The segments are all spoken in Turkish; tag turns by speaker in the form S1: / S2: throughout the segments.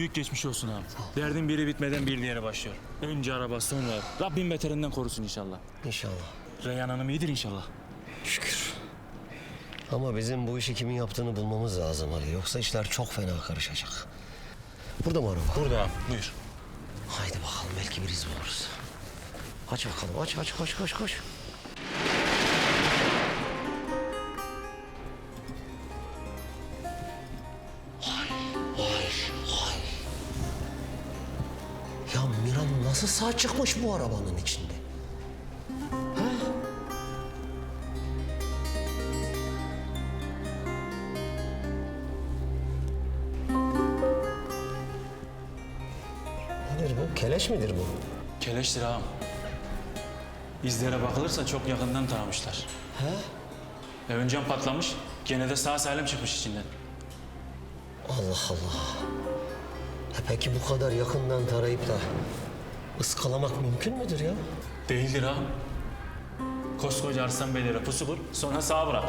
S1: Büyük geçmiş olsun abi. Derdin biri bitmeden bir diğeri başlıyor. Önce araba sonra ev. Rabbim beterinden korusun inşallah.
S2: İnşallah.
S1: Reyhan Hanım iyidir inşallah.
S2: Şükür. Ama bizim bu işi kimin yaptığını bulmamız lazım Ali. Yoksa işler çok fena karışacak. Burada mı araba?
S1: Burada abi buyur.
S2: Haydi bakalım belki bir iz buluruz. Aç bakalım aç aç koş koş koş. Sağ çıkmış bu arabanın içinde? Nedir bu? Keleş midir bu?
S1: Keleştir ağam. İzlere bakılırsa çok yakından taramışlar.
S2: He?
S1: Evin cam patlamış, gene de sağ salim çıkmış içinden.
S2: Allah Allah. E peki bu kadar yakından tarayıp da ıskalamak mümkün müdür ya?
S1: Değildir ağam. Koskoca Arslan Beylere pusu kur, sonra sağa bırak.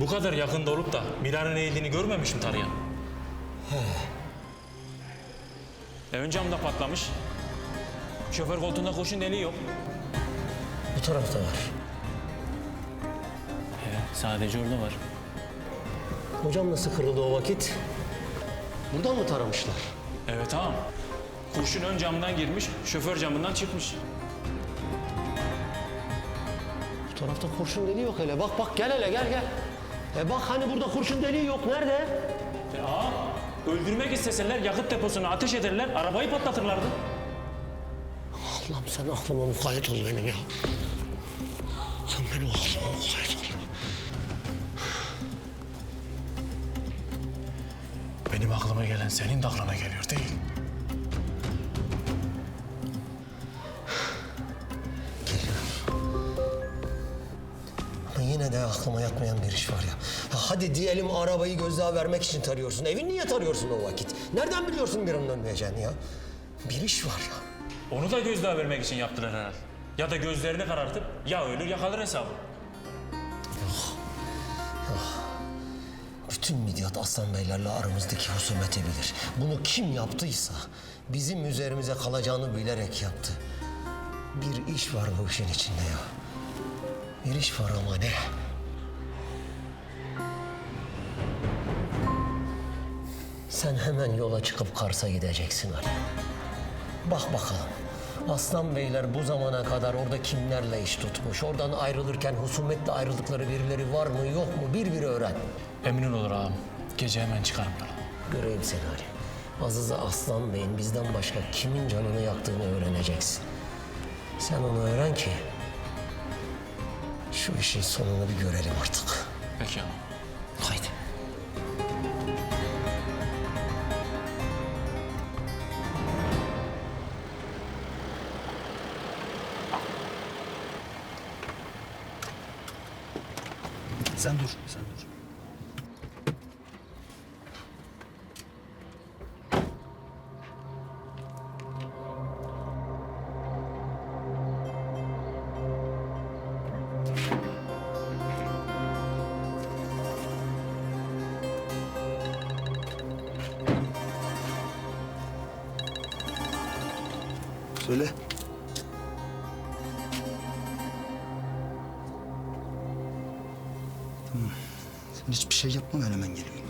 S1: Bu kadar yakında olup da Mira'nın eğildiğini görmemiş mi tarayan? Evin camı da patlamış. Şoför koltuğunda kurşun deliği yok.
S2: Bu tarafta var.
S1: Sadece orada var.
S2: Hocam nasıl kırıldı o vakit? Buradan mı taramışlar?
S1: Evet ağam. Kurşun ön camdan girmiş, şoför camından çıkmış.
S2: Bu tarafta kurşun deliği yok hele. Bak bak gel hele gel gel. E bak hani burada kurşun deliği yok. Nerede?
S1: E ağam, öldürmek isteseler yakıt deposuna ateş ederler, arabayı patlatırlardı.
S2: Allah'ım sen aklıma mukayyet ol benim ya. Sen benim aklıma mukayyet ol.
S1: Benim aklıma gelen senin de aklına geliyor değil.
S2: Ama yine de aklıma yatmayan bir iş var ya. ya hadi diyelim arabayı gözdağı vermek için tarıyorsun. Evi niye tarıyorsun o vakit? Nereden biliyorsun bir an ölmeyeceğini ya? Bir iş var ya.
S1: Onu da gözdağı vermek için yaptılar herhalde. Ya da gözlerini karartıp ya ölür ya kalır hesabı.
S2: Bütün Midyat Aslan Beylerle aramızdaki husumeti bilir. Bunu kim yaptıysa bizim üzerimize kalacağını bilerek yaptı. Bir iş var bu işin içinde ya. Bir iş var ama ne? Sen hemen yola çıkıp Kars'a gideceksin Ali. Bak bakalım. Aslan Beyler bu zamana kadar orada kimlerle iş tutmuş? Oradan ayrılırken husumetle ayrıldıkları birileri var mı yok mu? Bir bir öğren.
S1: Emin olur ağam. Gece hemen çıkarım yola.
S2: Göreyim seni Ali. Azize Aslan Bey'in bizden başka kimin canını yaktığını öğreneceksin. Sen onu öğren ki şu işin sonunu bir görelim artık.
S3: Sen dur, sen dur. Söyle. Sen hiçbir şey yapma ben hemen geliyorum.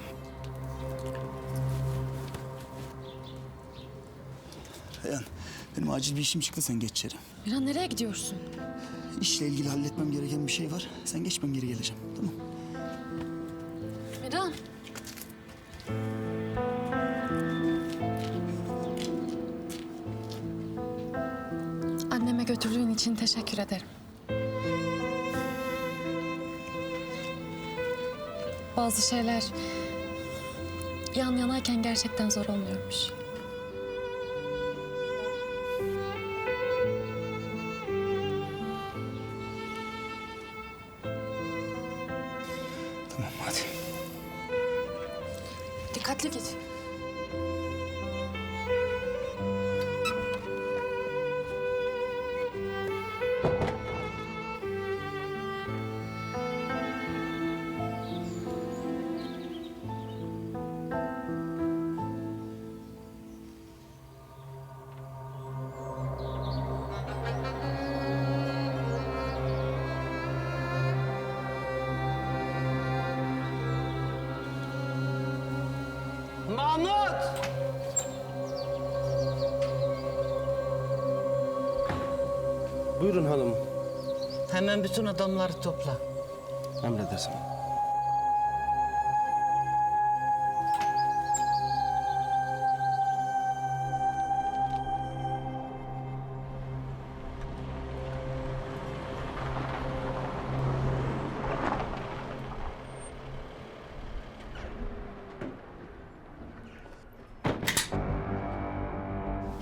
S3: Reyhan, benim acil bir işim çıktı sen geç içeri.
S4: Miran nereye gidiyorsun?
S3: İşle ilgili halletmem gereken bir şey var. Sen geç ben geri geleceğim. Tamam.
S4: Miran. Anneme götürdüğün için teşekkür ederim. Bazı şeyler yan yanayken gerçekten zor olmuyormuş.
S3: Tamam hadi.
S4: Dikkatli git.
S5: Buyurun hanım.
S2: Hemen bütün adamları topla.
S5: Emredersin.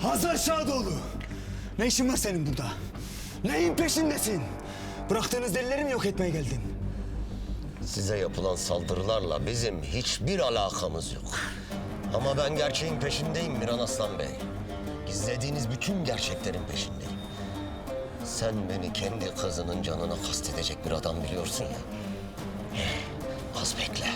S3: Hazar Şadoğlu. Ne işin var senin burada? Neyin peşindesin? Bıraktığınız delilleri mi yok etmeye geldin?
S2: Size yapılan saldırılarla bizim hiçbir alakamız yok. Ama ben gerçeğin peşindeyim Miran Aslan Bey. Gizlediğiniz bütün gerçeklerin peşindeyim. Sen beni kendi kızının canına kastedecek bir adam biliyorsun ya. Az bekle.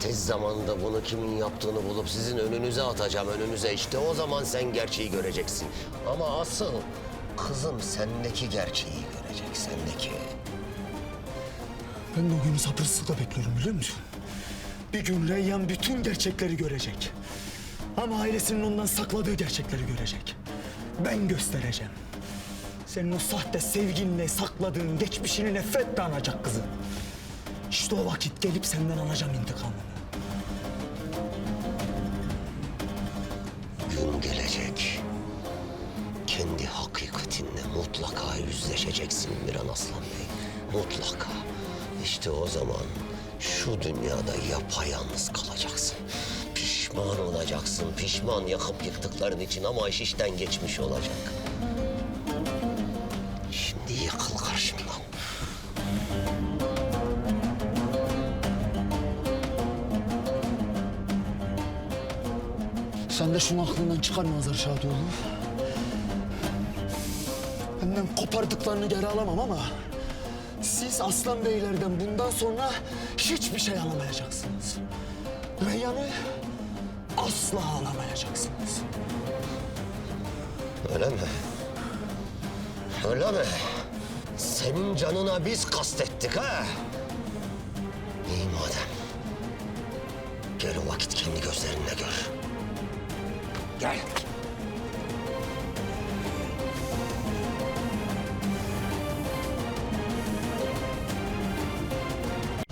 S2: Tez zamanda bunu kimin yaptığını bulup sizin önünüze atacağım önünüze. İşte o zaman sen gerçeği göreceksin. Ama asıl kızım sendeki gerçeği görecek, sendeki.
S3: Ben de o günü sabırsızlıkla bekliyorum biliyor musun? Bir gün Reyyan bütün gerçekleri görecek. Ama ailesinin ondan sakladığı gerçekleri görecek. Ben göstereceğim. Senin o sahte sevginle sakladığın geçmişini nefretle anacak kızı. İşte o vakit gelip senden alacağım intikamını.
S2: Gün gelecek. Kendi hakikatinle mutlaka yüzleşeceksin Miran Aslan Bey. Mutlaka. İşte o zaman şu dünyada yapayalnız kalacaksın. Pişman olacaksın. Pişman yakıp yıktıkların için ama iş işten geçmiş olacak. Şimdi yıkıl karşımdan.
S3: Sen de şunu aklından çıkarma Hazar Şadoğlu. Benden kopardıklarını geri alamam ama... ...siz Aslan Beylerden bundan sonra hiçbir şey alamayacaksınız. Reyyan'ı asla alamayacaksınız.
S2: Öyle mi? Öyle mi? Senin canına biz kastettik ha? İyi madem. Gel o vakit kendi gözlerinle gör. Gel.